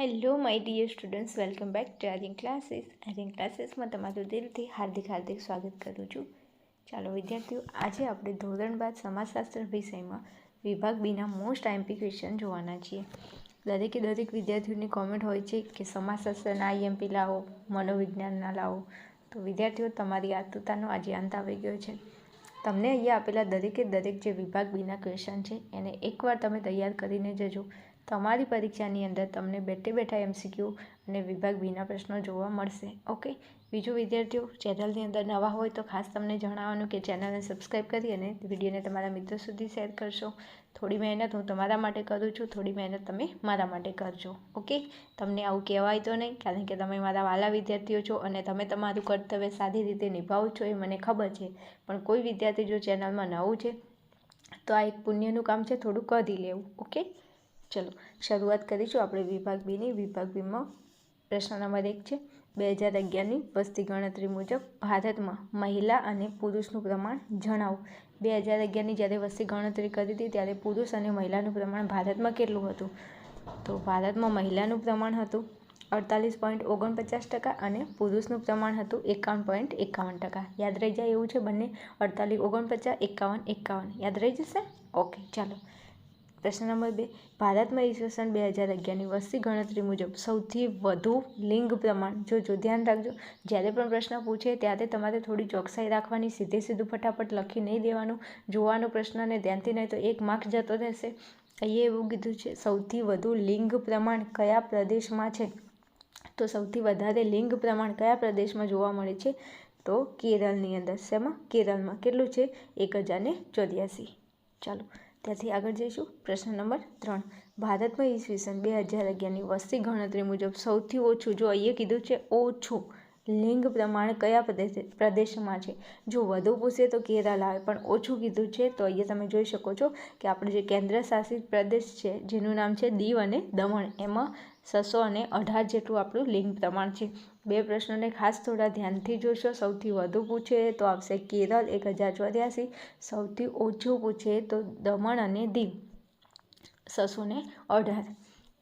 Hello my dear students welcome back to Aryan classes Aryan ક્લાસીસમાં તમારું દિલથી હાર્દિક હાર્દિક સ્વાગત કરું છું. ચાલો, વિદ્યાર્થીઓ, આજે આપણે ધોરણ બાદ સમાજશાસ્ત્ર વિષયમાં વિભાગ બીના મોસ્ટ આઈએમપી ક્વેશ્ચન જોવાના છીએ. દરેકે દરેક વિદ્યાર્થીઓની કોમેન્ટ હોય છે કે સમાજશાસ્ત્રના આઈએમપી લાવો, મનોવિજ્ઞાનના લાવો. તો વિદ્યાર્થીઓ, તમારી આતુરતાનો આજે અંત આવી ગયો છે. તમને અહીંયા આપેલા દરેકે દરેક જે વિભાગ બીના ક્વેશ્ચન છે, એને એકવાર તમે તૈયાર કરીને જજો. તમારી પરીક્ષાની અંદર તમને બેઠે બેઠા એમસીક્યુ અને વિભાગ બીના પ્રશ્નો જોવા મળશે, ઓકે? બીજું વિદ્યાર્થીઓ, ચેનલની અંદર નવા હોય તો ખાસ તમને જણાવવાનું કે ચેનલને સબસ્ક્રાઈબ કરી અને વિડીયોને તમારા મિત્રો સુધી શેર કરશો. થોડી મહેનત હું તમારા માટે કરું છું, થોડી મહેનત તમે મારા માટે કરજો, ઓકે? તમને આવું કહેવાય તો નહીં, કારણ કે તમે મારા વાલા વિદ્યાર્થીઓ છો અને તમે તમારું કર્તવ્ય સારી રીતે નિભાવો છો એ મને ખબર છે. પણ કોઈ વિદ્યાર્થી જો ચેનલમાં નવું છે, તો આ એક પુણ્યનું કામ છે, થોડું કરી લેવું, ઓકે? ચલો, શરૂઆત કરીશું આપણે વિભાગ બીની વિભાગ બીમાં પ્રશ્ન નંબર એક છે, બે હજાર અગિયારની વસ્તી ગણતરી મુજબ ભારતમાં મહિલા અને પુરુષનું પ્રમાણ જણાવો. બે હજાર અગિયારની જ્યારે વસ્તી ગણતરી કરી હતી ત્યારે પુરુષ અને મહિલાનું પ્રમાણ ભારતમાં કેટલું હતું? તો ભારતમાં મહિલાનું પ્રમાણ હતું અડતાલીસ પોઈન્ટ ઓગણપચાસ ટકા અને પુરુષનું પ્રમાણ હતું એકાવન પોઈન્ટ એકાવન ટકા. યાદ રહી જાય એવું છે બંને? અડતાલીસ, ઓગણપચાસ, એકાવન એકાવન. યાદ રહી જશે? ઓકે, ચાલો. પ્રશ્ન નંબર બે, ભારતમાં ઈસવીસન બે હજાર અગિયારની વસ્તી ગણતરી મુજબ સૌથી વધુ લિંગ પ્રમાણ. જો જો ધ્યાન રાખજો, જ્યારે પણ પ્રશ્ન પૂછે ત્યારે તમારે થોડી ચોકસાઈ રાખવાની, સીધે સીધું ફટાફટ લખી નહીં દેવાનું, જોવાનો પ્રશ્નને ધ્યાનથી નહીં તો એક માર્ક જતો રહેશે. અહીંયા એવું કીધું છે, સૌથી વધુ લિંગ પ્રમાણ કયા પ્રદેશમાં છે? તો સૌથી વધારે લિંગ પ્રમાણ કયા પ્રદેશમાં જોવા મળે છે? તો કેરળની અંદર, શેમાં? કેરળમાં. કેટલું છે? એક હજારને ચોર્યાસી. ચાલો ત્યાંથી આગળ જઈશું. પ્રશ્ન નંબર ત્રણ. ભારતમાં ઈસવીસન બે હજાર અગિયારની વસ્તી ગણતરી મુજબ સૌથી ઓછું, જો અહીંયા કીધું છે ઓછું, લિંગ પ્રમાણ કયા પ્રદેશ, પ્રદેશમાં છે? જો વધુ પૂછે તો કેરળ આવે પણ ઓછું કીધું છે. તો અહીંયા તમે જોઈ શકો છો કે આપણે જે કેન્દ્ર શાસિત પ્રદેશ છે, જેનું નામ છે દીવ અને દમણ, એમાં છસો અને અઢાર જેટલું આપણું લિંગ પ્રમાણ છે. બે પ્રશ્નોને ખાસ થોડા ધ્યાનથી જોશો. સૌથી વધુ પૂછે તો આવશે કેરળ, એક હજાર ચોર્યાસી. સૌથી ઓછું પૂછે તો દમણ અને દીવ, છસો ને અઢાર.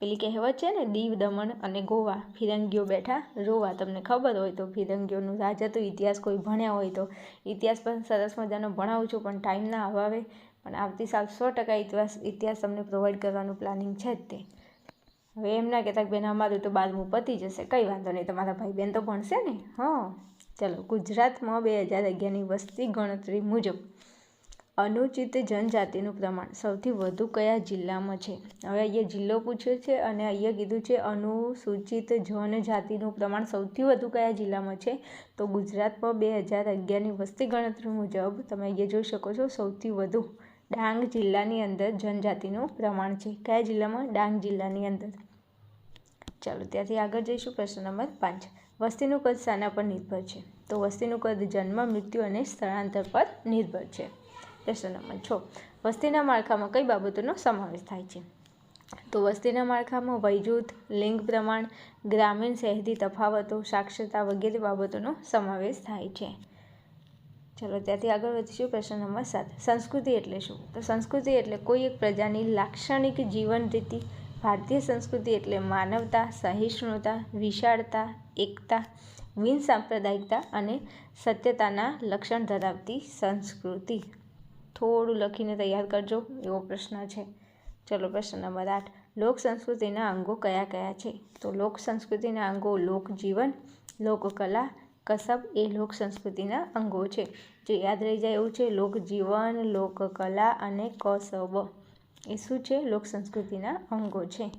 પેલી કહેવત છે ને, દીવ, દમણ અને ગોવા. ફિરંગીઓ બેઠા રોવા. તમને ખબર હોય તો ફિરંગીઓનું રાજા તો ઇતિહાસ કોઈ ભણ્યા હોય તો. ઇતિહાસ પણ સરસ મજાનો ભણાવું છું, પણ ટાઈમ ના અભાવે. પણ આવતી સાલ સો ટકા ઇતિહાસ ઇતિહાસ તમને પ્રોવાઈડ કરવાનું પ્લાનિંગ છે જ તે. હવે એમ ના કહેતા બેન, અમારું તો બારમું પતી જશે. કંઈ વાંધો નહીં, તમારા ભાઈ બેન તો ભણશે ને? હા. ચલો, ગુજરાતમાં બે હજાર અગિયારની વસ્તી ગણતરી મુજબ અનુચિત જનજાતિનું પ્રમાણ સૌથી વધુ કયા જિલ્લામાં છે? હવે અહીંયા જિલ્લો પૂછ્યો છે અને અહીંયા કીધું છે અનુસૂચિત જનજાતિનું પ્રમાણ સૌથી વધુ કયા જિલ્લામાં છે? તો ગુજરાતમાં બે હજાર અગિયારની વસ્તી ગણતરી મુજબ તમે અહીંયા જોઈ શકો છો સૌથી વધુ ડાંગ જિલ્લાની અંદર જનજાતિનું પ્રમાણ છે. કયા જિલ્લામાં? ડાંગ જિલ્લાની અંદર. ચાલો ત્યાંથી આગળ જઈશું પ્રશ્ન નંબર પાંચ. વસ્તીનું કદ શાના પર નિર્ભર છે? તો વસ્તીનું કદ જન્મ, મૃત્યુ અને સ્થળાંતર પર નિર્ભર છે. પ્રશ્ન નંબર છ. વસ્તીના માળખામાં કઈ બાબતોનો સમાવેશ થાય છે? તો વસ્તીના માળખામાં વયજૂથ, લિંગ પ્રમાણ, ગ્રામીણ શહેરી તફાવતો, સાક્ષરતા વગેરે બાબતોનો સમાવેશ થાય છે. ચલો ત્યાંથી આગળ વધીશું પ્રશ્ન નંબર સાત. સંસ્કૃતિ એટલે શું? તો સંસ્કૃતિ એટલે કોઈ એક પ્રજાની લાક્ષણિક જીવન રીતિ ભારતીય સંસ્કૃતિ એટલે માનવતા, સહિષ્ણુતા, વિશાળતા, એકતા બિન સાંપ્રદાયિકતા અને સત્યતાના લક્ષણ ધરાવતી સંસ્કૃતિ. થોડું લખીને તૈયાર કરજો, એવો પ્રશ્ન છે. ચલો પ્રશ્ન નંબર આઠ. લોક સંસ્કૃતિના અંગો કયા કયા છે? તો લોક સંસ્કૃતિના અંગો લોકજીવન લોકકલા કસબ એ લોક સંસ્કૃતિના અંગો છે. જે યાદ રહી જાય એવું છે. લોકજીવન લોકકલા અને કસબ. એ શું છે? લોક સંસ્કૃતિના અંગો છે.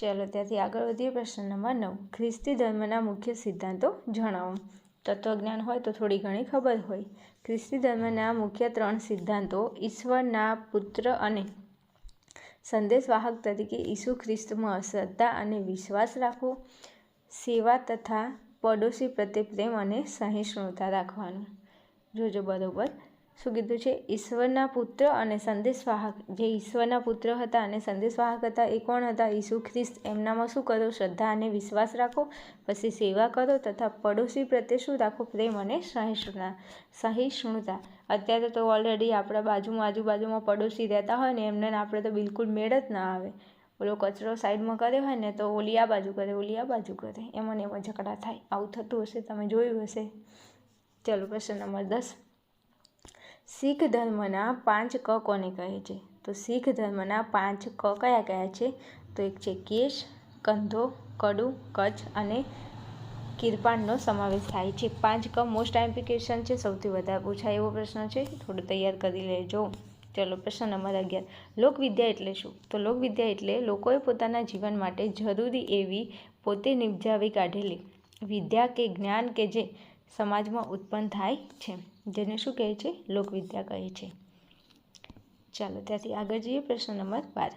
ચાલો ત્યાંથી આગળ વધીએ. પ્રશ્ન નંબર નવ. ખ્રિસ્તી ધર્મના મુખ્ય સિદ્ધાંતો જણાવો. તત્વજ્ઞાન હોય તો થોડી ઘણી ખબર હોય. ખ્રિસ્તી ધર્મના મુખ્ય ત્રણ સિદ્ધાંતો ઈશ્વરના પુત્ર અને સંદેશવાહક તરીકે ઈસુ ખ્રિસ્તમાં શ્રદ્ધા અને વિશ્વાસ રાખવો, સેવા તથા પડોશી પ્રત્યે પ્રેમ અને સહિષ્ણુતા રાખવાનું. જોજો બરોબર. શું કીધું છે? ઈશ્વરના પુત્ર અને સંદેશવાહક. જે ઈશ્વરના પુત્ર હતા અને સંદેશવાહક હતા એ કોણ હતા? ઈસુ ખ્રિસ્ત. એમનામાં શું કરો? શ્રદ્ધા અને વિશ્વાસ રાખો. પછી સેવા કરો તથા પડોશી પ્રત્યે શું રાખો? પ્રેમ અને સહિષ્ણુતા. સહિષ્ણુતા. અત્યારે તો ઓલરેડી આપણા બાજુમાં આજુબાજુમાં પડોશી રહેતા હોય ને એમને આપણે તો બિલકુલ મેળ જ ના આવે. ઓલો કચરો સાઈડમાં કર્યો હોય ને તો ઓલી આ બાજુ કરે, ઓલી આ બાજુ કરે. એમાં ને એમાં ઝઘડા થાય. આવું થતું હશે. તમે જોયું હશે. ચલો પ્રશ્ન નંબર દસ. શીખ ધર્મના પાંચ ક કોને કહે છે? તો શીખ ધર્મના પાંચ ક કયા કયા છે? તો એક છે કેશ, કંધો, કડુ, કચ્છ અને કિરપાણનો સમાવેશ થાય છે. પાંચ ક મોસ્ટ એપ્લિકેશન છે? સૌથી વધારે પૂછાય એવો પ્રશ્ન છે. થોડું તૈયાર કરી લેજો. ચલો, પ્રશ્ન નંબર અગિયાર. લોકવિદ્યા એટલે શું? તો લોકવિદ્યા એટલે લોકોએ પોતાના જીવન માટે જરૂરી એવી પોતે નિપજાવી કાઢેલી વિદ્યા કે જ્ઞાન કે જે સમાજમાં ઉત્પન્ન થાય છે. જેને શું કહે છે? લોકવિદ્યા કહે છે. ચાલો ત્યાંથી આગળ જઈએ પ્રશ્ન નંબર બાર.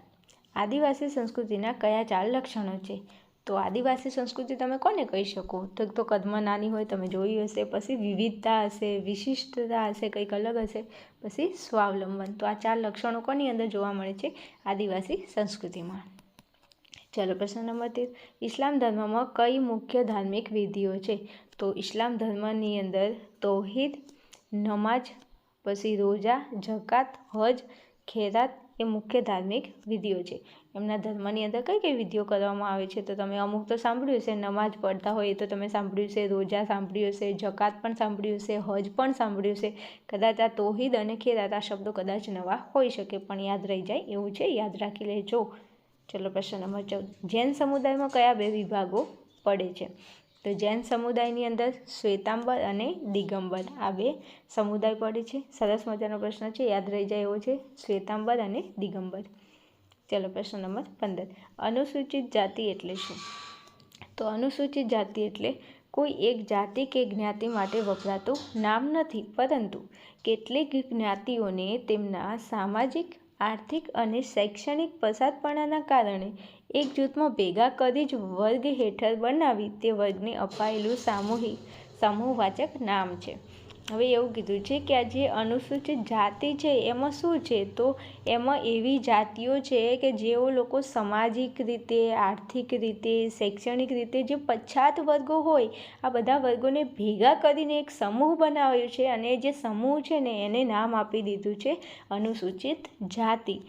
આદિવાસી સંસ્કૃતિના કયા ચાર લક્ષણો છે? તો આદિવાસી સંસ્કૃતિ તમે કોને કહી શકો? તો તો કદમાં નાની હોય તમે જોઈ હશે, પછી વિવિધતા હશે, વિશિષ્ટતા હશે, કંઈક અલગ હશે, પછી સ્વાવલંબન. તો આ ચાર લક્ષણો કોની અંદર જોવા મળે છે? આદિવાસી સંસ્કૃતિમાં. ચાલો પ્રશ્ન નંબર તેર. ઇસ્લામ ધર્મમાં કઈ મુખ્ય ધાર્મિક વિધિઓ છે? તો ઇસ્લામ ધર્મની અંદર તૌહિદ નમાજ, પછી રોજા, જકાત, હજ, ખેરાત એ મુખ્ય ધાર્મિક વિધિઓ છે. એમના ધર્મની અંદર કઈ કઈ વિધિઓ કરવામાં આવે છે? તો તમે અમુક તો સાંભળ્યું હશે, નમાજ પડતા હોય તો તમે સાંભળ્યું હશે, રોજા સાંભળ્યું હશે, જકાત પણ સાંભળ્યું હશે, હજ પણ સાંભળ્યું હશે. કદાચ આ તોહિદ અને ખેરાત આ શબ્દો કદાચ નવા હોઈ શકે, પણ યાદ રહી જાય એવું છે? યાદ રાખી લેજો. ચલો પ્રશ્ન નંબર ચૌદ. જૈન સમુદાયમાં કયા બે વિભાગો પડે છે? તો જૈન સમુદાયની અંદર શ્વેતાંબર અને દિગંબર આ બે સમુદાય પડે છે. સરસ મજાનો પ્રશ્ન છે. યાદ રહી જાય એવો છે. શ્વેતાંબર અને દિગંબર. ચલો પ્રશ્ન નંબર પંદર. અનુસૂચિત જાતિ એટલે શું? તો અનુસૂચિત જાતિ એટલે કોઈ એક જાતિ કે જ્ઞાતિ માટે વપરાતું નામ નથી, પરંતુ કેટલીક જ્ઞાતિઓને તેમના સામાજિક આર્થિક અને શૈક્ષણિક પસારપણાના કારણે એક જૂથમાં ભેગા કરી જ વર્ગ હેઠળ બનાવી તે વર્ગને અપાયેલું સામૂહિક, સમૂહવાચક નામ છે. હવે એવું કીધું છે કે આ જે અનુસૂચિત જાતિ છે, એમાં શું છે? તો એમાં એવી જાતિઓ છે કે જેઓ લોકો સામાજિક રીતે, આર્થિક રીતે, શૈક્ષણિક રીતે જે પછાત વર્ગો હોય, આ બધા વર્ગોને ભેગા કરીને એક સમૂહ બનાવ્યો છે અને જે સમૂહ છે ને, એને નામ આપી દીધું છે અનુસૂચિત જાતિ.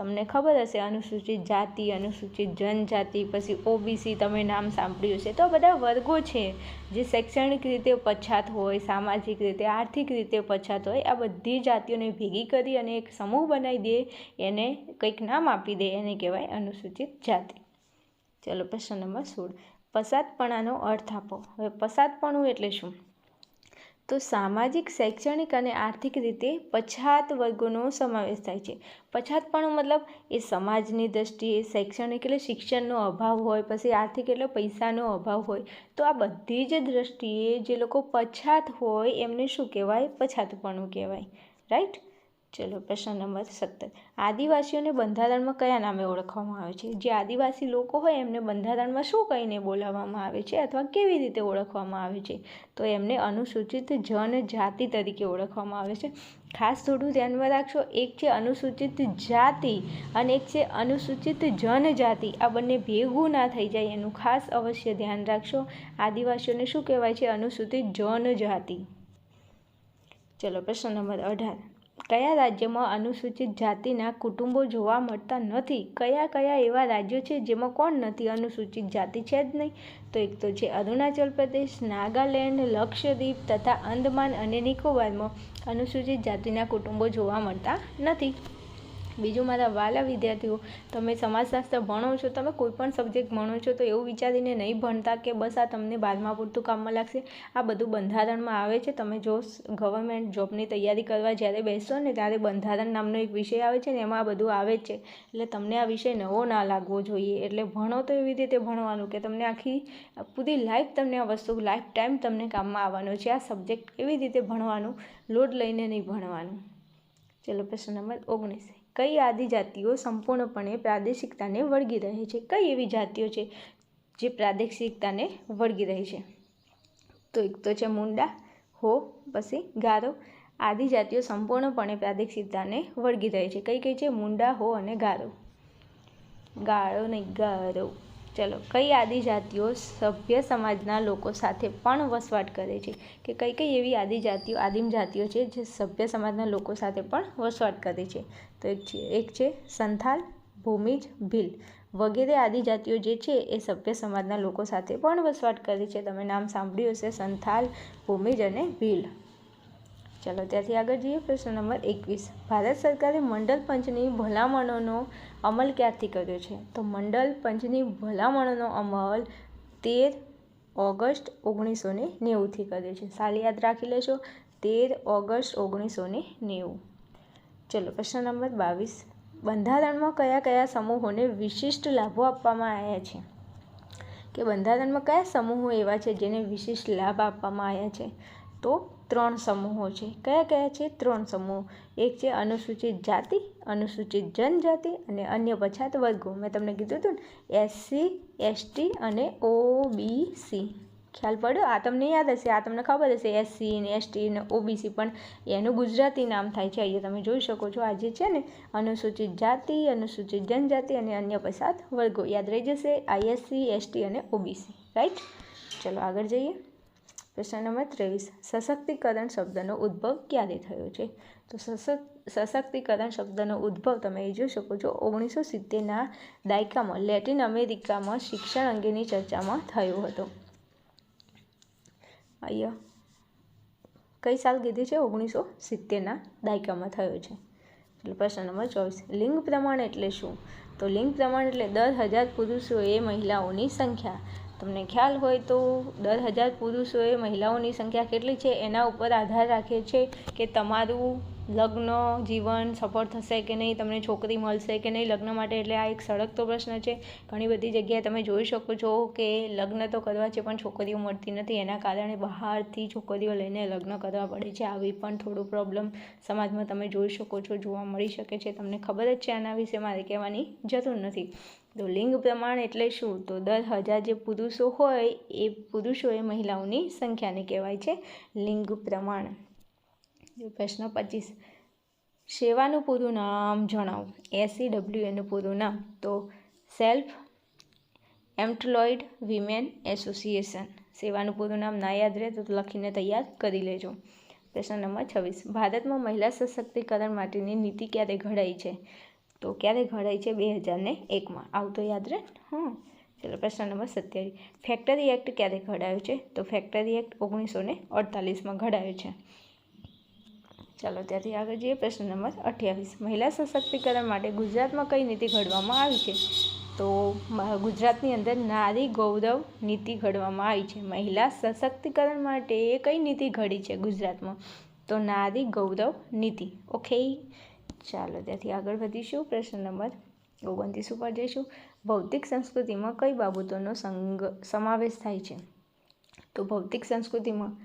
તમને ખબર હશે, અનુસૂચિત જાતિ, અનુસૂચિત જનજાતિ, પછી ઓબીસી તમે નામ સાંભળ્યું છે. તો બધા વર્ગો છે, જે શૈક્ષણિક રીતે પછાત હોય, સામાજિક રીતે, આર્થિક રીતે પછાત હોય, આ બધી જાતિઓને ભેગી કરી અને એક સમૂહ બનાવી દે, એને કંઈક નામ આપી દે, એને કહેવાય અનુસૂચિત જાતિ. ચલો પ્રશ્ન નંબર સોળ. પસાતપણાનો અર્થ આપો. હવે પસાતપણું એટલે શું? તો સામાજિક, શૈક્ષણિક અને આર્થિક રીતે પછાત વર્ગોનો સમાવેશ થાય છે. પછાતપણું મતલબ એ સમાજની દ્રષ્ટિએ, શૈક્ષણિક એટલે શિક્ષણનો અભાવ હોય, પછી આર્થિક એટલે પૈસાનો અભાવ હોય. તો આ બધી જ દ્રષ્ટિએ જે લોકો પછાત હોય, એમને શું કહેવાય? પછાતપણું કહેવાય. રાઈટ ચલો, પ્રશ્ન નંબર સત્તર. આદિવાસીઓને બંધારણમાં કયા નામે ઓળખવામાં આવે છે? જે આદિવાસી લોકો હોય, એમને બંધારણમાં શું કહીને બોલાવવામાં આવે છે અથવા કેવી રીતે ઓળખવામાં આવે છે? તો એમને અનુસૂચિત જનજાતિ તરીકે ઓળખવામાં આવે છે. ખાસ થોડું ધ્યાનમાં રાખશો, એક છે અનુસૂચિત જાતિ અને એક છે અનુસૂચિત જનજાતિ. આ બંને ભેગું ના થઈ જાય એનું ખાસ અવશ્ય ધ્યાન રાખશો. આદિવાસીઓને શું કહેવાય છે? અનુસૂચિત જનજાતિ. ચલો, પ્રશ્ન નંબર અઢાર. કયા રાજ્યમાં અનુસૂચિત જાતિના કુટુંબો જોવા મળતા નથી? કયા કયા એવા રાજ્યો છે જેમાં કોણ નથી? અનુસૂચિત જાતિ છે જ નહીં. તો એક તો છે અરુણાચલ પ્રદેશ, નાગાલેન્ડ, લક્ષદ્વીપ તથા અંદમાન અને નિકોબારમાં અનુસૂચિત જાતિના કુટુંબો જોવા મળતા નથી. બીજું મારા વાલા વિદ્યાર્થીઓ, તમે સમાજશાસ્ત્ર ભણો છો, તમે કોઈ પણ સબ્જેક્ટ ભણો છો, તો એવું વિચારીને નહીં ભણતા કે બસ આ તમને બાદમાં પૂરતું કામમાં લાગશે. આ બધું બંધારણમાં આવે છે. તમે જો ગવર્મેન્ટ જોબની તૈયારી કરવા જ્યારે બેસો ને ત્યારે બંધારણ નામનો એક વિષય આવે છે ને એમાં આ બધું આવે જ છે. એટલે તમને આ વિષય નવો ના લાગવો જોઈએ. એટલે ભણો તો એવી રીતે ભણવાનું કે તમને આખી, પૂરી લાઈફ તમને આ વસ્તુ લાઈફ ટાઈમ તમને કામમાં આવવાનો છે. આ સબ્જેક્ટ એવી રીતે ભણવાનું લોડ લઈને નહીં ભણવાનું. ચલો પ્રશ્ન નંબર ઓગણીસ. કઈ આદિજાતિઓ સંપૂર્ણપણે પ્રાદેશિકતાને વળગી રહે છે? કઈ એવી જાતિઓ છે જે પ્રાદેશિકતાને વળગી રહે છે? તો એક તો છે મુંડા, હો, પછી ગારો. આદિજાતિઓ સંપૂર્ણપણે પ્રાદેશિકતાને વળગી રહે છે. કઈ કઈ છે? મુંડા, હો અને ગારો. ગાળો નહીં, ગારો. ચલો, કઈ આદિજાતિઓ સભ્ય સમાજના લોકો સાથે પણ વસવાટ કરે છે? કે કઈ કઈ એવી આદિજાતિઓ, આદિમ જાતિઓ છે જે સભ્ય સમાજના લોકો સાથે પણ વસવાટ કરે છે? તો એક છે એક છે સંથાલ, ભૂમિજ, ભીલ. વગેરે આદિજાતિઓ જે છે એ સભ્ય સમાજના લોકો સાથે પણ વસવાટ કરે છે. તમે નામ સાંભળ્યું હશે, સંથાલ, ભૂમિજ અને ભીલ. ચાલો ત્યાંથી આગળ જઈએ પ્રશ્ન નંબર એકવીસ. ભારત સરકારે મંડળ પંચની ભલામણોનો અમલ ક્યારથી કર્યો છે? તો મંડળ પંચની ભલામણોનો અમલ તેર ઓગસ્ટ ઓગણીસો ને નેવુંથી કર્યો છે. સાલ યાદ રાખી લેશો તેર ઓગસ્ટ ઓગણીસો ને નેવું. ચલો પ્રશ્ન નંબર બાવીસ. બંધારણમાં કયા કયા સમૂહોને વિશિષ્ટ લાભો આપવામાં આવ્યા છે? કે બંધારણમાં કયા સમૂહો એવા છે જેને વિશિષ્ટ લાભ આપવામાં આવ્યા છે? તો ત્રણ સમૂહો છે. કયા કયા છે? ત્રણ સમૂહ. એક છે અનુસૂચિત જાતિ, અનુસૂચિત જનજાતિ અને અન્ય પછાત વર્ગો. મેં તમને કીધું હતું ને એસસી એસટી અને ઓબીસી ખ્યાલ પડ્યો? આ તમને યાદ હશે. આ તમને ખબર હશે. એસસી ને એસટી ને ઓબીસી પણ એનું ગુજરાતી નામ થાય છે. અહીંયા તમે જોઈ શકો છો. આજે છે ને, અનુસૂચિત જાતિ, અનુસૂચિત જનજાતિ અને અન્ય પછાત વર્ગો. યાદ રહી જશે. આઈએસસી એસટી અને ઓબીસી રાઈટ ચલો આગળ જઈએ. પ્રશ્ન નંબર ત્રેવીસ. સશક્તિકરણ શબ્દનો ઉદ્ભવ ક્યારે થયો છે? તો સશક્તિકરણ શબ્દનો ઉદ્ભવ તમે એ જોઈ શકો છો. ઓગણીસો સિત્તેરના દાયકામાં, લેટિન અમેરિકામાં શિક્ષણ અંગેની ચર્ચામાં થયો હતો. અહીંયા કઈ સાલ કીધી છે? ઓગણીસો સિત્તેરના દાયકામાં થયો છે. એટલે પ્રશ્ન નંબર ચોવીસ. લિંગ પ્રમાણ એટલે શું? તો લિંગ પ્રમાણ એટલે દસ હજાર પુરુષોએ મહિલાઓની સંખ્યા. તમને ખ્યાલ હોય તો દસ હજાર પુરુષોએ મહિલાઓની સંખ્યા કેટલી છે એના ઉપર આધાર રાખે છે કે તમારું લગ્ન જીવન સફળ થશે કે નહીં, તમને છોકરી મળશે કે નહીં, લગ્ન માટે એટલે આ એક સળગતો પ્રશ્ન છે. ઘણી બધી જગ્યાએ તમે જોઈ શકો છો કે લગ્ન તો કરવા છે પણ છોકરીઓ મળતી નથી. એના કારણે બહારથી છોકરીઓ લઈને લગ્ન કરવા પડે છે. આવી પણ થોડું પ્રોબ્લેમ સમાજમાં તમે જોઈ શકો છો, જોવા મળી શકે છે. તમને ખબર જ છે આના વિશે મારે કહેવાની જરૂર નથી. તો લિંગ પ્રમાણ એટલે શું? તો દર હજાર જે પુરુષો હોય, એ પુરુષો એ મહિલાઓની સંખ્યાને કહેવાય છે લિંગ પ્રમાણ. પ્રશ્ન પચીસ. સેવાનું પૂરું નામ જણાવો. એસી ડબલ્યુ એનું પૂરું નામ. તો સેલ્ફ એમ્પ્લોઈડ વિમેન એસોસિએશન. સેવાનું પૂરું નામ ના યાદ રહે તો લખીને તૈયાર કરી લેજો. પ્રશ્ન નંબર છવ્વીસ. ભારતમાં મહિલા સશક્તિકરણ માટેની નીતિ ક્યારે ઘડાઈ છે? તો ક્યારે ઘડાઈ છે બે હજારને એકમાં? આવું તો યાદ રહે? હા ચલો, પ્રશ્ન નંબર સત્યાવીસ. ફેક્ટરી એક્ટ ક્યારે ઘડાયો છે? તો ફેક્ટરી એક્ટ ઓગણીસો ને અડતાલીસમાં ઘડાયો છે. ચાલો, ત્યાંથી આગળ જઈએ. પ્રશ્ન નંબર અઠ્યાવીસ. મહિલા સશક્તિકરણ માટે ગુજરાતમાં કઈ નીતિ ઘડવામાં આવી છે? તો ગુજરાતની અંદર નારી ગૌરવ નીતિ ઘડવામાં આવી છે. મહિલા સશક્તિકરણ માટે કઈ નીતિ ઘડી છે ગુજરાતમાં? તો નારી ગૌરવ નીતિ. ઓકે. ચાલો ત્યાંથી આગળ વધીશું. પ્રશ્ન નંબર ઓગણત્રીસ ઉપર જઈશું. ભૌતિક સંસ્કૃતિમાં કઈ બાબતોનો સંગ, સમાવેશ થાય છે? તો ભૌતિક સંસ્કૃતિમાં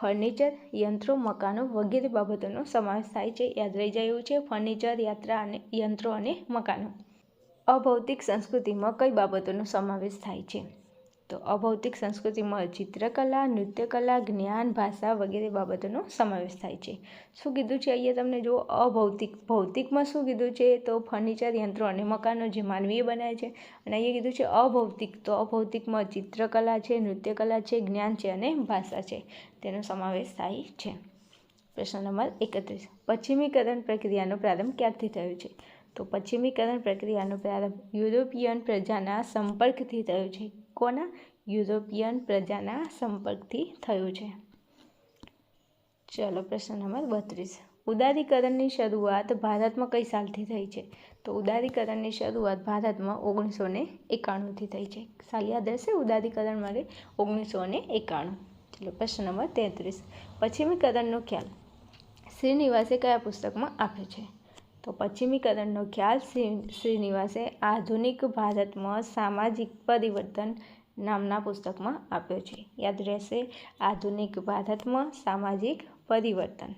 ફર્નિચર, યંત્રો, મકાનો વગેરે બાબતોનો સમાવેશ થાય છે. યાદ રહી જાય એવું છે. ફર્નિચર, યાત્રા અને યંત્રો અને મકાનો. અભૌતિક સંસ્કૃતિમાં કઈ બાબતોનો સમાવેશ થાય છે? તો અભૌતિક સંસ્કૃતિમાં ચિત્રકલા, નૃત્યકલા, જ્ઞાન, ભાષા વગેરે બાબતોનો સમાવેશ થાય છે. શું કીધું છે? અહીંયા તમને જો અભૌતિક, ભૌતિકમાં શું કીધું છે? તો ફર્નિચર, યંત્રો અને મકાનો જે માનવીય બનાવે છે. અને અહીંયા કીધું છે અભૌતિક, તો અભૌતિકમાં ચિત્રકલા છે, નૃત્યકલા છે, જ્ઞાન છે અને ભાષા છે. તેનો સમાવેશ થાય છે. પ્રશ્ન નંબર એકત્રીસ. પશ્ચિમીકરણ પ્રક્રિયાનો પ્રારંભ ક્યારથી થયો છે? તો પશ્ચિમીકરણ પ્રક્રિયાનો પ્રારંભ યુરોપિયન પ્રજાના સંપર્કથી થયો છે. કોના યુરોપિયન પ્રજાના સંપર્કથી થયું છે. ચલો પ્રશ્ન નંબર બત્રીસ. ઉદારીકરણની શરૂઆત ભારતમાં કઈ સાલથી થઈ છે? તો ઉદારીકરણની શરૂઆત ભારતમાં ઓગણીસો ને એકાણુંથી થઈ છે. સાલ યાદ રહેશે? ઉદારીકરણ માટે ઓગણીસો ને એકાણું. ચલો પ્રશ્ન નંબર તેત્રીસ. પશ્ચિમીકરણનો ખ્યાલ. શ્રીનિવાસે કયા પુસ્તકમાં આપ્યો છે? તો પશ્ચિમીકરણનો ખ્યાલ શ્રીનિવાસે આધુનિક ભારતમાં સામાજિક પરિવર્તન નામના પુસ્તકમાં આપ્યો છે. યાદ રહેશે આધુનિક ભારતમાં સામાજિક પરિવર્તન.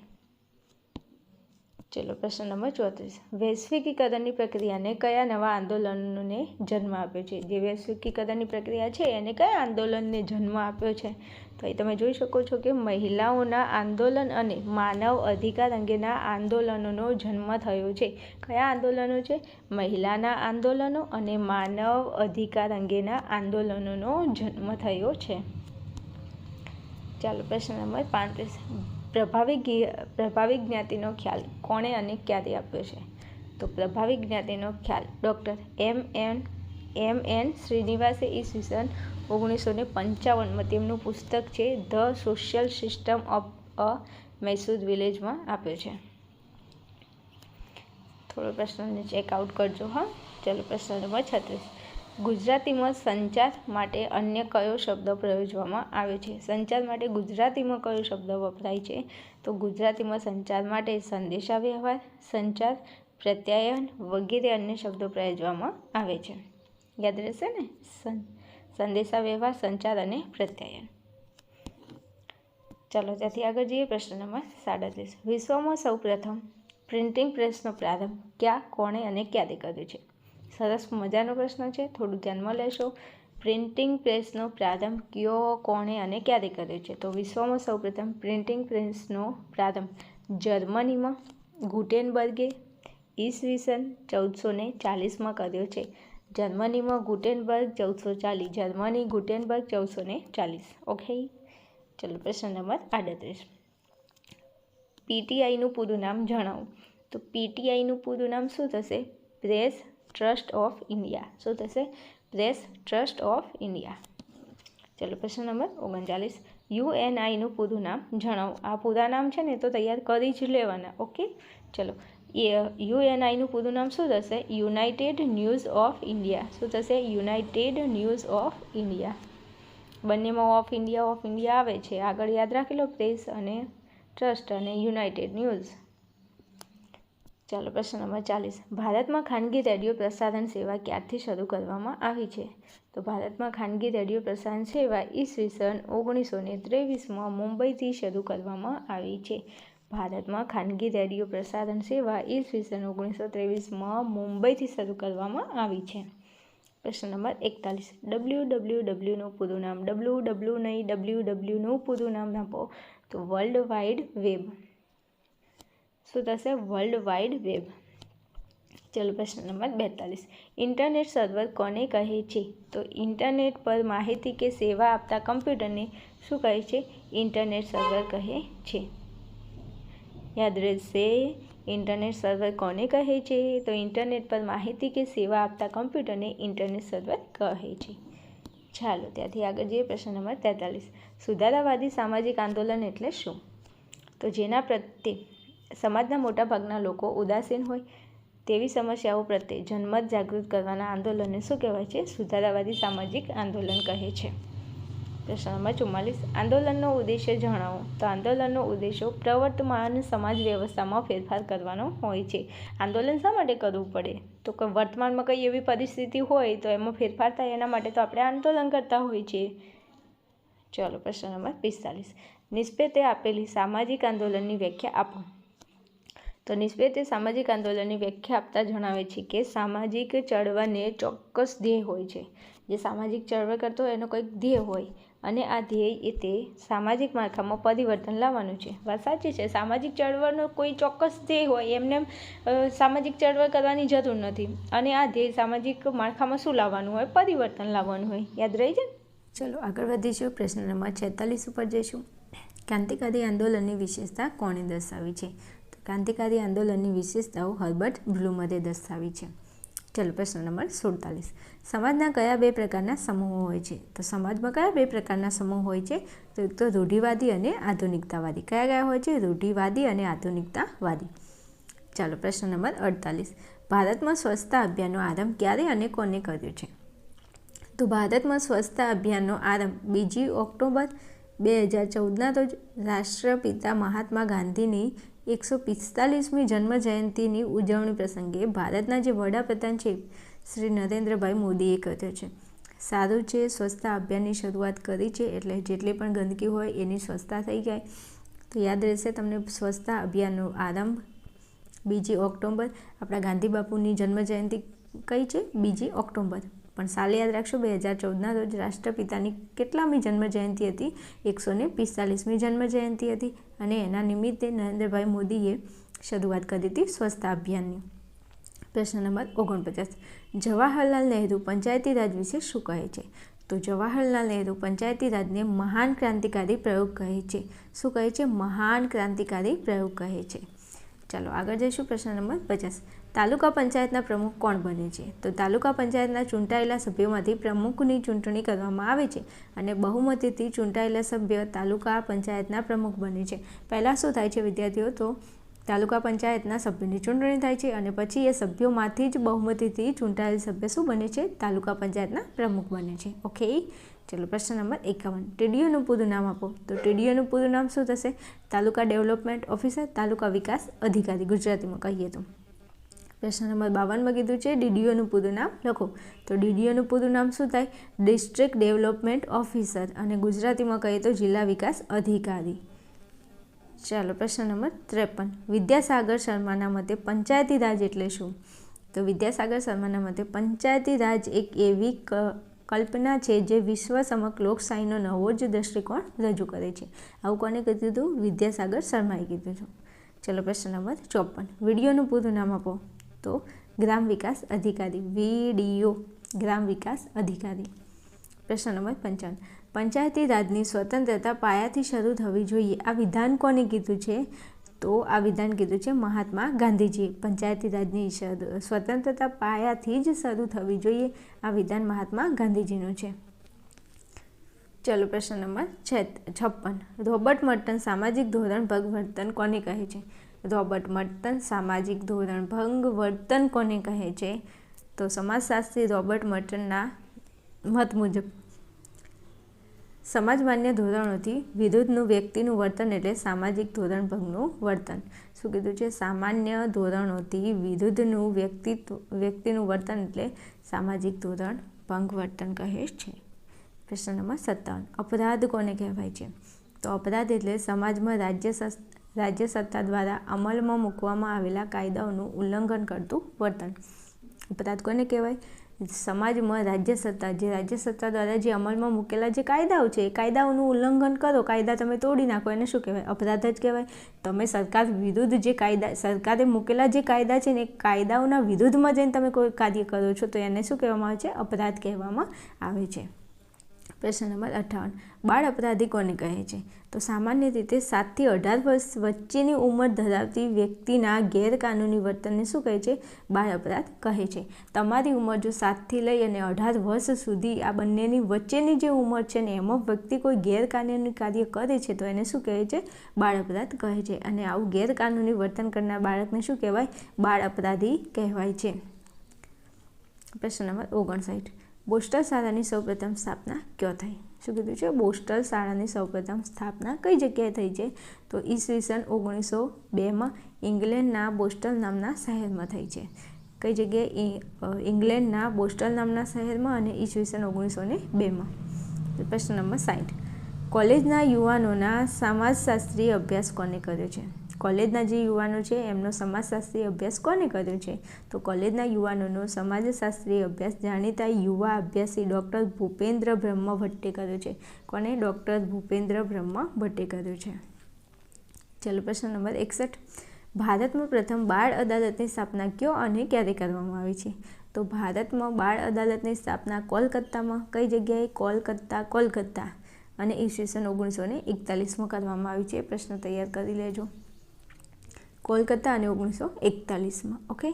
ચલો, પ્રશ્ન નંબર ચોત્રીસ. વૈશ્વિકીકરણની પ્રક્રિયાને કયા નવા આંદોલનોને જન્મ આપ્યો છે? જે વૈશ્વિકીકરણની પ્રક્રિયા છે, એને કયા આંદોલનને જન્મ આપ્યો છે? તો એ તમે જોઈ શકો છો કે મહિલાઓના આંદોલન અને માનવ અધિકાર અંગેના આંદોલનોનો જન્મ થયો છે. કયા આંદોલનો છે? મહિલાના આંદોલનો અને માનવ અધિકાર અંગેના આંદોલનોનો જન્મ થયો છે. ચાલો, પ્રશ્ન નંબર પાંત્રીસ પ્રભાવી પ્રભાવી જ્ઞાતિનો ખ્યાલ કોણે અને ક્યારે આપ્યો છે? તો પ્રભાવી જ્ઞાતિનો ખ્યાલ doctor M N M N શ્રીનિવાસે ઈસવીસન ઓગણીસો ને પંચાવનમાં તેમનું પુસ્તક છે the social system of a Mysore વિલેજમાં આપ્યો છે. થોડો પ્રશ્નને ચેકઆઉટ કરજો, હા? ચલો પ્રશ્ન નંબર છત્રીસ. ગુજરાતીમાં સંચાર માટે અન્ય કયો શબ્દ પ્રયોજવામાં આવે છે? સંચાર માટે ગુજરાતીમાં કયો શબ્દ વપરાય છે? તો ગુજરાતીમાં સંચાર માટે સંદેશા વ્યવહાર સંચાર, પ્રત્યાયન વગેરે અન્ય શબ્દો પ્રયોજવામાં આવે છે. યાદ રહેશે ને? સંદેશા વ્યવહાર સંચાર અને પ્રત્યાયન. ચાલો ત્યાંથી આગળ જઈએ પ્રશ્ન નંબર સાડત્રીસ. વિશ્વમાં સૌપ્રથમ પ્રિન્ટિંગ પ્રેસનો પ્રારંભ ક્યાં, કોણે અને ક્યારે કર્યો છે? સરસ મજાનો પ્રશ્ન છે, થોડું ધ્યાનમાં લેશો. પ્રિન્ટિંગ પ્રેસનો પ્રારંભ કયો, કોણે અને ક્યારે કર્યો છે? તો વિશ્વમાં સૌપ્રથમ પ્રિન્ટિંગ પ્રેસનો પ્રારંભ જર્મનીમાં ગુટેનબર્ગે ઈસવીસન ચૌદસો ને ચાલીસમાં કર્યો છે. જર્મનીમાં ગુટેનબર્ગ ચૌદસો ચાલીસ, જર્મની ગુટેનબર્ગ ચૌદસો ને ચાલીસ. ઓકે ચલો પ્રશ્ન નંબર આડત્રીસ. પીટીઆઈનું પૂરું નામ જણાવો. તો પીટીઆઈનું પૂરું નામ શું થશે? Press Trust of India. શું થશે? Press Trust of India. ચલો પ્રશ્ન નંબર ઓગણચાલીસ. યુએનઆઈનું પૂરું નામ જણાવો. આ પૂરા નામ છે ને તો તૈયાર કરી જ લેવાના. ઓકે ચલો. યુએનઆઈનું પૂરું નામ શું થશે? United News of India. શું થશે? United News of India. બંનેમાં ઓફ ઇન્ડિયા ઓફ ઇન્ડિયા આવે છે. આગળ યાદ રાખી લો પ્રેસ અને ટ્રસ્ટ અને યુનાઇટેડ ન્યૂઝ. ચાલો, પ્રશ્ન નંબર ચાલીસ. ભારતમાં ખાનગી રેડિયો પ્રસારણ સેવા ક્યારથી શરૂ કરવામાં આવી છે? તો ભારતમાં ખાનગી રેડિયો પ્રસારણ સેવા ઈસવીસન ઓગણીસો ને ત્રેવીસમાં મુંબઈથી શરૂ કરવામાં આવી છે. ભારતમાં ખાનગી રેડિયો પ્રસારણ સેવા ઈસવીસન ઓગણીસો ત્રેવીસમાં મુંબઈથી શરૂ કરવામાં આવી છે. પ્રશ્ન નંબર એકતાલીસ. ડબલ્યુ ડબલ્યુ ડબલ્યુનું પૂરું નામ ડબલ્યુ ડબલ્યુ નહીં ડબલ્યુ ડબલ્યુનું પૂરું નામ આપો. તો વર્લ્ડ વાઇડ વેબ. શું થશે? World wide web. ચલો પ્રશ્ન નંબર બેતાલીસ. ઇન્ટરનેટ સર્વર કોને કહે છે? તો ઇન્ટરનેટ પર માહિતી કે સેવા આપતા કમ્પ્યુટરને શું કહે છે? ઇન્ટરનેટ સર્વર કહે છે. યાદ રહેશે. ઇન્ટરનેટ સર્વર કોને કહે છે? તો ઇન્ટરનેટ પર માહિતી કે સેવા આપતા કમ્પ્યુટરને ઇન્ટરનેટ સર્વર કહે છે. ચાલો, ત્યાંથી આગળ જઈએ પ્રશ્ન નંબર તેતાલીસ. સુધારાવાદી સામાજિક આંદોલન એટલે શું? તો જેના પ્રત્યે સમાજના મોટાભાગના લોકો ઉદાસીન હોય તેવી સમસ્યાઓ પ્રત્યે જનમત જાગૃત કરવાના આંદોલનને શું કહેવાય છે? સુધારાવાદી સામાજિક આંદોલન કહે છે. પ્રશ્ન નંબર ચુમ્માલીસ. આંદોલનનો ઉદ્દેશ્ય જણાવો. તો આંદોલનનો ઉદ્દેશો પ્રવર્તમાન સમાજ વ્યવસ્થામાં ફેરફાર કરવાનો હોય છે. આંદોલન શા માટે કરવું પડે? તો કે વર્તમાનમાં કંઈ એવી પરિસ્થિતિ હોય તો એમાં ફેરફાર થાય એના માટે તો આપણે આંદોલન કરતા હોઈએ છીએ ચલો પ્રશ્ન નંબર પિસ્તાલીસ. નિષ્પેતે આપેલી સામાજિક આંદોલનની વ્યાખ્યા આપો. તો નિસ્બતે સામાજિક આંદોલનની વ્યાખ્યા આપતા જણાવે છે કે સામાજિક ચળવળને ચોક્કસ ધ્યેય હોય છે. જે સામાજિક ચળવળ કરતો હોય એનો કંઈક ધ્યેય હોય. અને આ ધ્યેય એ તે સામાજિક માળખામાં પરિવર્તન લાવવાનું છે. વાત સાચી છે, સામાજિક ચળવળનો કોઈ ચોક્કસ ધ્યેય હોય એમને સામાજિક ચળવળ કરવાની જરૂર નથી. અને આ ધ્યેય સામાજિક માળખામાં શું લાવવાનું હોય? પરિવર્તન લાવવાનું હોય. યાદ રહી જાય? ચલો, આગળ વધીશું પ્રશ્ન નંબર છેતાલીસ ઉપર જઈશું. ક્રાંતિકારી આંદોલનની વિશેષતા કોણે દર્શાવી છે? ક્રાંતિકારી આંદોલનની વિશેષતાઓ હર્બર્ટ બ્લુમરે દર્શાવી છે. ચલો પ્રશ્ન નંબર સુડતાલીસ. સમાજના કયા બે પ્રકારના સમૂહો હોય છે? તો સમાજમાં કયા બે પ્રકારના સમૂહ હોય છે? તો એક તો રૂઢિવાદી અને આધુનિકતાવાદી. કયા કયા હોય છે? રૂઢિવાદી અને આધુનિકતાવાદી. ચાલો પ્રશ્ન નંબર અડતાલીસ. ભારતમાં સ્વચ્છતા અભિયાનનો આરંભ ક્યારે અને કોને કર્યો છે? તો ભારતમાં સ્વચ્છતા અભિયાનનો આરંભ બીજી ઓક્ટોબર બે હજાર ચૌદના રોજ રાષ્ટ્રપિતા મહાત્મા ગાંધીની એકસો પિસ્તાલીસમી જન્મજયંતિની ઉજવણી પ્રસંગે ભારતના જે વડાપ્રધાન છે, શ્રી નરેન્દ્રભાઈ મોદીએ કર્યો છે. સારું છે સ્વચ્છતા અભિયાનની શરૂઆત કરી છે, એટલે જેટલી પણ ગંદકી હોય એની સ્વચ્છતા થઈ જાય. તો યાદ રહેશે તમને સ્વચ્છતા અભિયાનનો આરંભ બીજી ઓક્ટોબર આપણા ગાંધી બાપુની જન્મજયંતિ કઈ છે? બીજી ઓક્ટોબર પણ સાલ યાદ રાખશો, બે હજાર ચૌદના રોજ રાષ્ટ્રપિતાની કેટલામી જન્મજયંતિ હતી. એકસો ને પિસ્તાલીસમી જન્મજયંતિ હતી અને એના નિમિત્તે નરેન્દ્રભાઈ મોદીએ શરૂઆત કરી હતી સ્વચ્છતા અભિયાનની. પ્રશ્ન નંબર ઓગણપચાસ. જવાહરલાલ નહેરુ પંચાયતી રાજ વિશે શું કહે છે? તો જવાહરલાલ નહેરુ પંચાયતી રાજને મહાન ક્રાંતિકારી પ્રયોગ કહે છે. શું કહે છે? મહાન ક્રાંતિકારી પ્રયોગ કહે છે. ચાલો આગળ જઈશું પ્રશ્ન નંબર પચાસ. તાલુકા પંચાયતના પ્રમુખ કોણ બને છે? તો તાલુકા પંચાયતના ચૂંટાયેલા સભ્યોમાંથી પ્રમુખની ચૂંટણી કરવામાં આવે છે અને બહુમતીથી ચૂંટાયેલા સભ્ય તાલુકા પંચાયતના પ્રમુખ બને છે. પહેલાં શું થાય છે વિદ્યાર્થીઓ? તો તાલુકા પંચાયતના સભ્યોની ચૂંટણી થાય છે અને પછી એ સભ્યોમાંથી જ બહુમતીથી ચૂંટાયેલ સભ્ય શું બને છે? તાલુકા પંચાયતના પ્રમુખ બને છે. ઓકે ચલો પ્રશ્ન નંબર એકાવન. ટીડીઓનું પૂરું નામ આપો. તો ટીડીઓનું પૂરું નામ શું થશે? તાલુકા ડેવલપમેન્ટ ઓફિસર, તાલુકા વિકાસ અધિકારી ગુજરાતીમાં કહીએ તો. પ્રશ્ન નંબર બાવનમાં કીધું છે ડીડીઓનું પૂરું નામ લખો. તો ડીડીઓનું પૂરું નામ શું થાય? ડિસ્ટ્રિક્ટ ડેવલપમેન્ટ ઓફિસર અને ગુજરાતીમાં કહીએ તો જિલ્લા વિકાસ અધિકારી. ચાલો, પ્રશ્ન નંબર ત્રેપન. વિદ્યાસાગર શર્માના મતે પંચાયતી રાજ એટલે શું? તો વિદ્યાસાગર શર્માના મતે પંચાયતી રાજ એક એવી કલ્પના છે જે વિશ્વ સમક લોકશાહીનો નવો જ દૃષ્ટિકોણ રજૂ કરે છે. આવું કોને કીધું હતું વિદ્યાસાગર શર્માએ કીધું હતું ચલો, પ્રશ્ન નંબર ચોપન. વિડીયોનું પૂરું નામ આપો. તો ગ્રામ વિકાસ અધિકારી, વીડીઓ, ગ્રામ વિકાસ અધિકારી. પ્રશ્ન નંબર પંચાવન. પંચાયતી રાજની સ્વતંત્રતા પાયાથી શરૂ થવી જોઈએ. આ વિધાન કોને કીધું છે? તો આ વિધાન કીધું છે મહાત્મા ગાંધીજી પંચાયતી રાજની સ્વતંત્રતા પાયાથી જ શરૂ થવી જોઈએ. આ વિધાન મહાત્મા ગાંધીજીનું છે. ચલો પ્રશ્ન નંબર છપ્પન. રોબર્ટ મર્ટન સામાજિક ધોરણ ભગવર્તન કોને કહે છે? રોબર્ટ મર્ટન સામાજિક ધોરણ ભંગ વર્તન કોને કહે છે? તો સમાજશાસ્ત્રી રોબર્ટ મર્ટનના મત મુજબ. સમાજ માન્ય ધોરણોથી વિરુદ્ધનું વ્યક્તિનું વર્તન એટલે સામાજિક ધોરણ ભંગનું વર્તન. શું કીધું છે? સામાન્ય ધોરણોથી વિરુદ્ધનું વ્યક્તિત્વ, વ્યક્તિનું વર્તન એટલે સામાજિક ધોરણ ભંગ વર્તન કહે છે. પ્રશ્ન નંબર સત્તાવન. અપરાધ કોને કહેવાય છે? તો અપરાધ એટલે સમાજમાં રાજ્ય રાજ્ય સત્તા દ્વારા અમલમાં મૂકવામાં આવેલા કાયદાઓનું ઉલ્લંઘન કરતું વર્તન. અપરાધ કોને કહેવાય? સમાજમાં રાજ્ય સત્તા જે રાજ્ય સત્તા દ્વારા જે અમલમાં મૂકેલા જે કાયદાઓ છે, એ કાયદાઓનું ઉલ્લંઘન કરો, કાયદા તમે તોડી નાખો, એને શું કહેવાય? અપરાધ જ કહેવાય. તમે સરકાર વિરુદ્ધ જે કાયદા, સરકારે મૂકેલા જે કાયદા છે ને, એ કાયદાઓના વિરુદ્ધમાં જઈને તમે કોઈ કાર્ય કરો છો, તો એને શું કહેવામાં આવે છે? અપરાધ કહેવામાં આવે છે. પ્રશ્ન નંબર અઠાવન. બાળ અપરાધી કોને કહે છે, તો સામાન્ય રીતે સાતથી અઢાર વર્ષ વચ્ચેની ઉંમર ધરાવતી વ્યક્તિના ગેરકાનૂની વર્તનને શું કહે છે? બાળ અપરાધ કહે છે, તમારી ઉંમર જો સાતથી લઈ અને અઢાર વર્ષ સુધી આ બંનેની વચ્ચેની જે ઉંમર છે ને, એમાં વ્યક્તિ કોઈ ગેરકાનૂની કાર્ય કરે છે, તો એને શું કહે છે? બાળ અપરાધ કહે છે. અને આવું ગેરકાનૂની વર્તન કરનાર બાળકને શું કહેવાય? બાળ અપરાધી કહેવાય છે. પ્રશ્ન નંબર ઓગણસાઠ. બોસ્ટલ શાળાની સૌપ્રથમ સ્થાપના ક્યાં થઈ? શું કીધું છે? બોસ્ટલ શાળાની સૌપ્રથમ સ્થાપના કઈ જગ્યાએ થઈ છે? તો ઈસવીસન ઓગણીસો બેમાં ઇંગ્લેન્ડના બોસ્ટલ નામના શહેરમાં થઈ છે. કઈ જગ્યાએ? ઇંગ્લેન્ડના બોસ્ટલ નામના શહેરમાં અને ઈસવીસન ઓગણીસો ને બેમાં. પ્રશ્ન નંબર સાઠ કોલેજના યુવાનોના સમાજશાસ્ત્રીય અભ્યાસ કોને કર્યો છે? કોલેજના જે યુવાનો છે, એમનો સમાજશાસ્ત્રીય અભ્યાસ કોને કર્યો છે? તો કોલેજના યુવાનોનો સમાજશાસ્ત્રીય અભ્યાસ જાણીતા યુવા અભ્યાસી ડૉક્ટર ભૂપેન્દ્ર બ્રહ્મ ભટ્ટે કર્યો છે. કોને? ડૉક્ટર ભૂપેન્દ્ર બ્રહ્મ ભટ્ટે કર્યો છે. ચલો, પ્રશ્ન નંબર એકસઠ. ભારતમાં પ્રથમ બાળ અદાલતની સ્થાપના કયો અને ક્યારે કરવામાં આવી છે? તો ભારતમાં બાળ અદાલતની સ્થાપના કોલકાતામાં કઈ જગ્યાએ? કોલકાતા કોલકાતા. અને ઈસવીસન ઓગણીસો ને એકતાલીસમાં કરવામાં આવી છે. પ્રશ્ન તૈયાર કરી લેજો. કોલકાતા અને ઓગણીસો એકતાલીસમાં, ઓકે?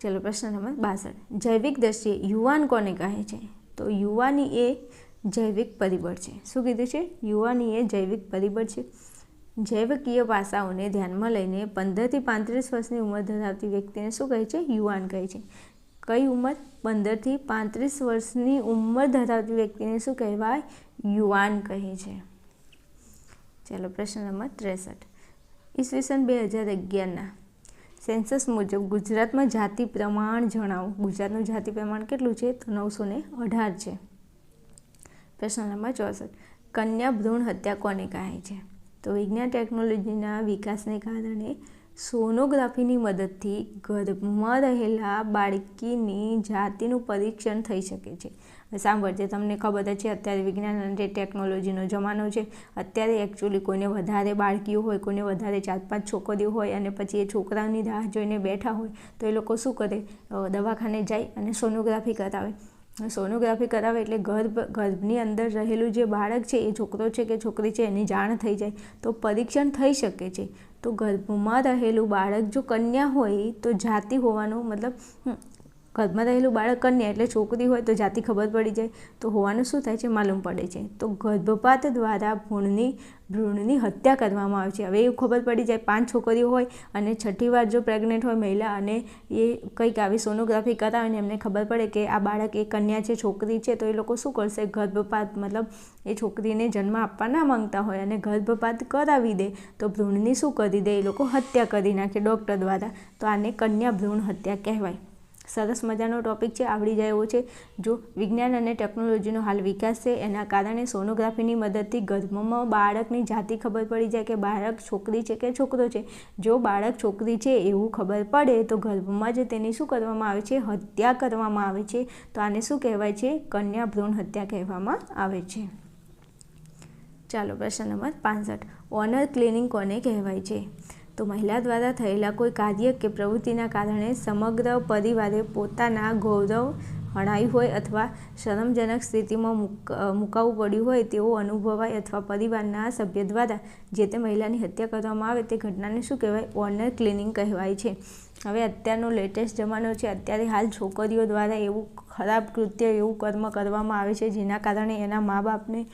ચલો, પ્રશ્ન નંબર બાસઠ. જૈવિક દ્રષ્ટિએ યુવાન કોને કહે છે? તો યુવાની એ જૈવિક પરિબળ છે. શું કીધું છે? યુવાની એ જૈવિક પરિબળ છે. જૈવકીય પાસાઓને ધ્યાનમાં લઈને પંદરથી પાંત્રીસ વર્ષની ઉંમર ધરાવતી વ્યક્તિને શું કહે છે? યુવાન કહે છે. કઈ ઉંમર? પંદરથી પાંત્રીસ વર્ષની ઉંમર ધરાવતી વ્યક્તિને શું કહેવાય? યુવાન કહે છે. ચાલો, પ્રશ્ન નંબર ત્રેસઠ. ઈસવીસન બે હજાર અગિયારના. સેન્સસ મુજબ ગુજરાતમાં જાતિ પ્રમાણ જણાવો. ગુજરાતનું જાતિ પ્રમાણ કેટલું છે? તો નવસો ને અઢાર છે. પ્રશ્ન નંબર ચોસઠ. કન્યા ભ્રૂણ હત્યા કોને કહે છે? તો વિજ્ઞાન ટેકનોલોજીના વિકાસને કારણે સોનોગ્રાફીની મદદથી ગર્ભમાં રહેલા બાળકીની જાતિનું પરીક્ષણ થઈ શકે છે. સાંભળજે તમને ખબર છે, અત્યારે વિજ્ઞાન અને ટેકનોલોજીનો જમાનો છે, અત્યારે એકચ્યુઅલી કોઈને વધારે બાળકીઓ હોય, કોઈને વધારે ચાર પાંચ છોકરીઓ હોય અને પછી એ છોકરાની રાહ જોઈને બેઠા હોય, તો એ લોકો શું કરે? દવાખાને જાય અને સોનોગ્રાફી કરાવે. સોનોગ્રાફી કરાવે એટલે ગર્ભ, ગર્ભની અંદર રહેલું જે બાળક છે, એ છોકરો છે કે છોકરી છે, એની જાણ થઈ જાય, તો પરીક્ષણ થઈ શકે છે. તો ગર્ભમાં રહેલું બાળક જો કન્યા હોય, તો જાતિ હોવાનું મતલબ ગર્ભમાં રહેલું બાળક કન્યા એટલે છોકરી હોય તો જાતિ ખબર પડી જાય. તો હોવાનું શું થાય છે? માલુમ પડે છે. તો ગર્ભપાત દ્વારા ભ્રૂણની ભ્રૂણની હત્યા કરવામાં આવે છે. હવે એવું ખબર પડી જાય પાંચ છોકરીઓ હોય અને છઠ્ઠી વાર જો પ્રેગ્નેન્ટ હોય મહિલા અને એ કંઈક આવી સોનોગ્રાફી કરાવે અને એમને ખબર પડે કે આ બાળક એ કન્યા છે, છોકરી છે, તો એ લોકો શું કરશે? ગર્ભપાત મતલબ એ છોકરીને જન્મ આપવા ના માંગતા હોય અને ગર્ભપાત કરાવી દે તો ભ્રૂણની શું કરી દે? એ લોકો હત્યા કરી નાખે ડૉક્ટર દ્વારા. તો આને કન્યા ભ્રૂણ હત્યા કહેવાય. સરસ મજાનો ટોપિક છે, આવડી જાય એવો છે. જો વિજ્ઞાન અને ટેકનોલોજીનો હાલ વિકાસ છે, એના કારણે સોનોગ્રાફીની મદદથી ગર્ભમાં બાળકની જાતિ ખબર પડી જાય કે બાળક છોકરી છે કે છોકરો છે. જો બાળક છોકરી છે એવું ખબર પડે, તો ગર્ભમાં જ તેની શું કરવામાં આવે છે? હત્યા કરવામાં આવે છે. તો આને શું કહેવાય છે? કન્યા ભ્રૂણ હત્યા કહેવામાં આવે છે. ચાલો પ્રશ્ન નંબર પાંસઠ. ઓનર ક્લિનિંગ કોને કહેવાય છે? તો મહિલા દ્વારા થયેલા કોઈ કાર્ય કે પ્રવૃત્તિના કારણે સમગ્ર પરિવારે પોતાના ગૌરવ હણાયું હોય અથવા શરમજનક સ્થિતિમાં મુકાવવું પડ્યું હોય તેવો અનુભવાય અથવા પરિવારના સભ્ય દ્વારા જે તે મહિલાની હત્યા કરવામાં આવે તે ઘટનાને શું કહેવાય? ઓનર ક્લિનિંગ કહેવાય છે. હવે અત્યારનો લેટેસ્ટ જમાનો છે. અત્યારે હાલ છોકરીઓ દ્વારા એવું ખરાબ કૃત્ય એવું કર્મ કરવામાં આવે છે, જેના કારણે એના મા બાપને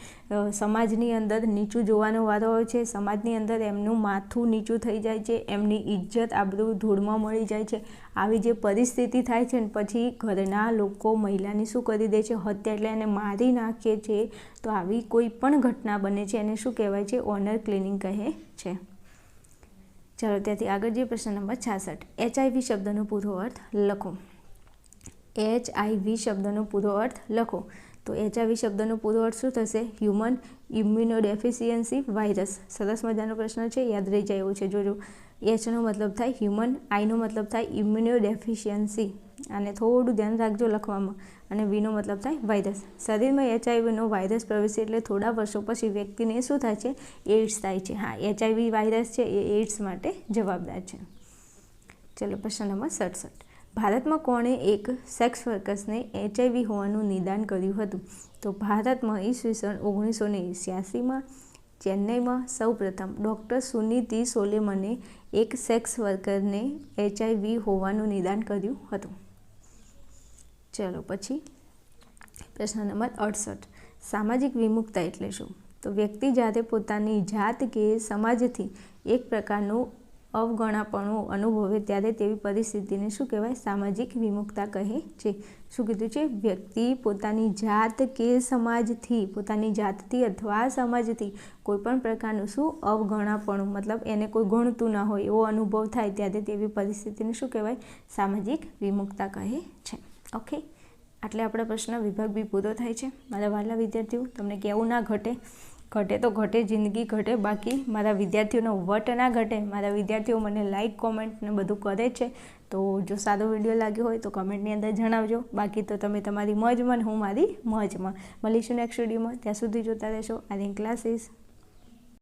સમાજની અંદર નીચું જોવાનો વારો હોય છે. સમાજની અંદર એમનું માથું નીચું થઈ જાય છે, એમની ઇજ્જત આબરૂ ધૂળમાં મળી જાય છે. આવી જે પરિસ્થિતિ થાય છે ને, પછી ઘરના લોકો મહિલાની શું કરી દે છે? હત્યા એટલે એને મારી નાખે છે. તો આવી કોઈ પણ ઘટના બને છે, એને શું કહેવાય છે? ઓનર ક્લિનિંગ કહે છે. ચાલો, ત્યાંથી આગળ જે પ્રશ્ન નંબર છાસઠ એચઆઈવી શબ્દનો પૂરો અર્થ લખો. એચ આઈવી શબ્દનો પૂરો અર્થ લખો. તો એચઆઈવી શબ્દનો પૂરો અર્થ શું થશે? હ્યુમન ઇમ્યુનોડેફિશિયન્સી વાયરસ સરસ મજાનો પ્રશ્ન છે, યાદ રહી જાય એવું છે. જોજો એચનો મતલબ થાય હ્યુમન આઈનો મતલબ થાય ઇમ્યુનોડેફિશિયન્સી અને થોડું ધ્યાન રાખજો લખવામાં. અને વીનો મતલબ થાય વાયરસ શરીરમાં એચઆઈવીનો વાયરસ પ્રવેશે એટલે થોડા વર્ષો પછી વ્યક્તિને શું થાય છે? એઇડ્સ થાય છે. હા એચઆઈવી વાયરસ છે, એ એઇડ્સ માટે જવાબદાર છે. ચલો, પ્રશ્ન નંબર સડસઠ. ભારતમાં કોણે એક સેક્સ વર્કર્સને એચઆઈવી હોવાનું નિદાન કર્યું હતું? તો ભારતમાં ઈસવીસન ઓગણીસો ને છ્યાસીમાં ચેન્નઈમાં સૌપ્રથમ ડૉક્ટર સુનીતિ સોલેમને એક સેક્સ વર્કરને એચઆઈવી હોવાનું નિદાન કર્યું હતું. ચલો પછી પ્રશ્ન નંબર અડસઠ. સામાજિક વિમુક્તા એટલે શું? તો વ્યક્તિ જ્યારે પોતાની જાત કે સમાજથી એક પ્રકારનું અવગણાપણું અનુભવે ત્યારે તેવી પરિસ્થિતિને શું કહેવાય? સામાજિક વિમુક્તા કહે છે. શું કીધું છે? વ્યક્તિ પોતાની જાત કે સમાજથી, પોતાની જાતથી અથવા સમાજથી કોઈપણ પ્રકારનું શું? અવગણાપણું. મતલબ એને કોઈ ગણતું ના હોય એવો અનુભવ થાય ત્યારે તેવી પરિસ્થિતિને શું કહેવાય? સામાજિક વિમુક્તા કહે છે. ઓકે. આટલે આપણા પ્રશ્ન વિભાગ બી પૂરો થાય છે. મારા વાલા વિદ્યાર્થીઓ, તમને કેવું ના ઘટે? ઘટે તો ઘટે, જિંદગી ઘટે. બાકી મારા વિદ્યાર્થીઓનો વટ ના ઘટે. મારા વિદ્યાર્થીઓ મને લાઇક કોમેન્ટ ને બધું કરે છે. તો જો સારો વીડિયો લાગ્યો હોય તો કમેન્ટની અંદર જણાવજો. બાકી તો તમે તમારી મોજમાં હું મારી મોજમાં. મળીશું નેક્સ્ટ વિડીયોમાં ત્યાં સુધી જોતા રહેશો. આ ક્લાસીસ